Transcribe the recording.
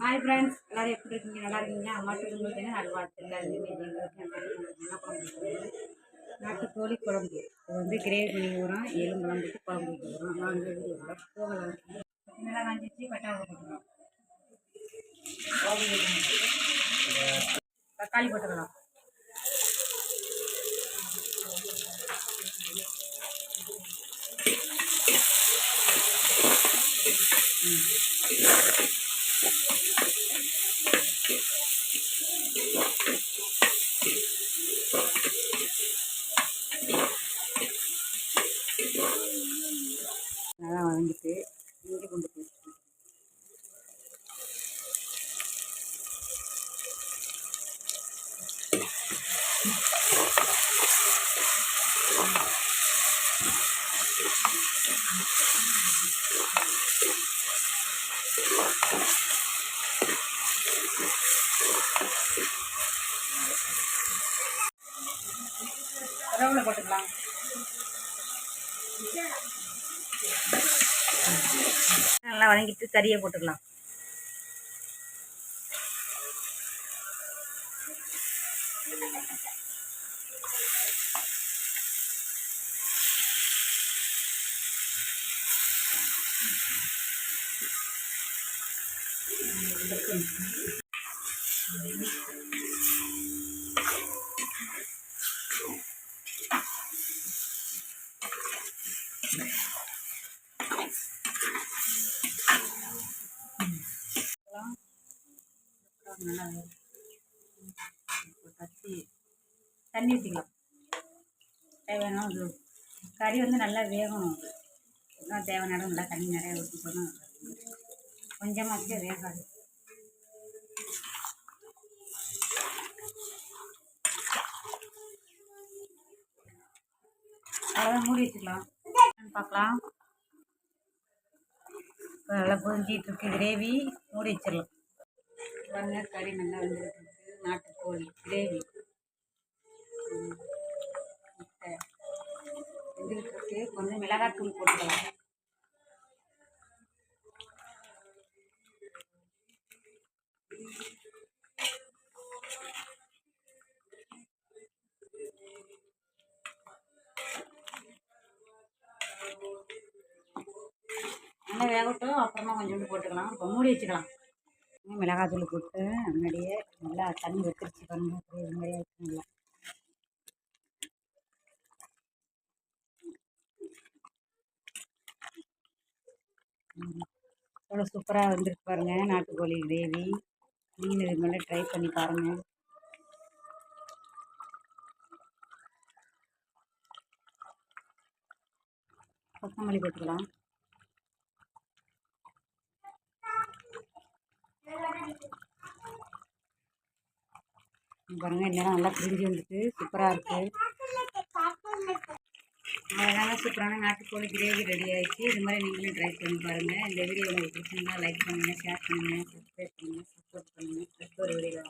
Hi friends எல்லோரும் எப்படி இருக்கீங்க? நல்லா இருக்கீங்க? அம்மாட்டு உங்களுக்கு நல்வாழ்த்துக்கள் இன்னைக்கு எங்களுக்கு குழம்பு நாட்டுக்கோழி குழம்பு. இது வந்து கிரேவி பண்ணி போகிறோம் எலும்புலாம் போட்டு குழம்பு வைக்க போகிறோம் வாங்க போகலாம் நல்லா வாங்கிச்சு பட்டாவை போட்டுக்கலாம் தக்காளி போட்டுக்கலாம் Thank you. வாங்கிட்டு இஞ்சி கொண்டு போய் கருவேப்பிலை போட்டுக்கலாம். நல்லா வதங்கிட்டு கறியை போட்டுக்கலாம். நல்லா வேகும். தண்ணி ஊற்றிக்கலாம் தேவையான இது கறி வந்து நல்லா வேகணும். இன்னும் தேவையான இடம். நல்லா தண்ணி நிறையா ஊற்றிக்கணும் கொஞ்சமாக வச்சு வேகாது. அவ்வளோதான் மூடி வச்சுக்கலாம். பார்க்கலாம். நல்லா பொரிஞ்சிட்டு இருக்கு. கிரேவி மூடி வச்சிடலாம். பாருங்க கறி நல்லா வந்துருக்கு நாட்டுக்கோழி கிரேவி. முட்டை வெந்துக்கிட்டு இருக்கு. கொஞ்சம் மிளகாத்தூள் போட்டுக்கலாம். நல்லா வேகட்டும். அப்புறமா கொஞ்சோண்டு போட்டுக்கலாம். இப்போ மூடி வச்சுக்கலாம். மிளகாத்தூள் போட்டு முன்னாடியே நல்லா தண்ணி வெத்திரிச்சு பாருங்க. அப்படியே இது மாதிரி இருக்கு எவ்வளோ சூப்பராக வந்திருக்கு பாருங்க நாட்டுக்கோழி கிரேவி. நீங்கள் இது மாதிரி ட்ரை பண்ணி பாருங்கள் கொத்தமல்லி போட்டுக்கலாம். பாருங்க இந்நேரம் நல்லா பிரிஞ்சு வந்துட்டு சூப்பராக இருக்குது அவ்வளோதாங்க சூப்பரான நாட்டுக்கோழி கிரேவி ரெடி ஆகிடுச்சு இது மாதிரி நீங்களும் ட்ரை பண்ணி பாருங்கள் இந்த வீடியோ உங்களுக்கு பிடிச்சிருந்தா லைக் பண்ணுங்கள் ஷேர் பண்ணுங்கள் சப்ஸ்கிரைப் பண்ணுங்கள் சப்போர்ட் பண்ணுங்கள் அடுத்த ஒரு வீடியோ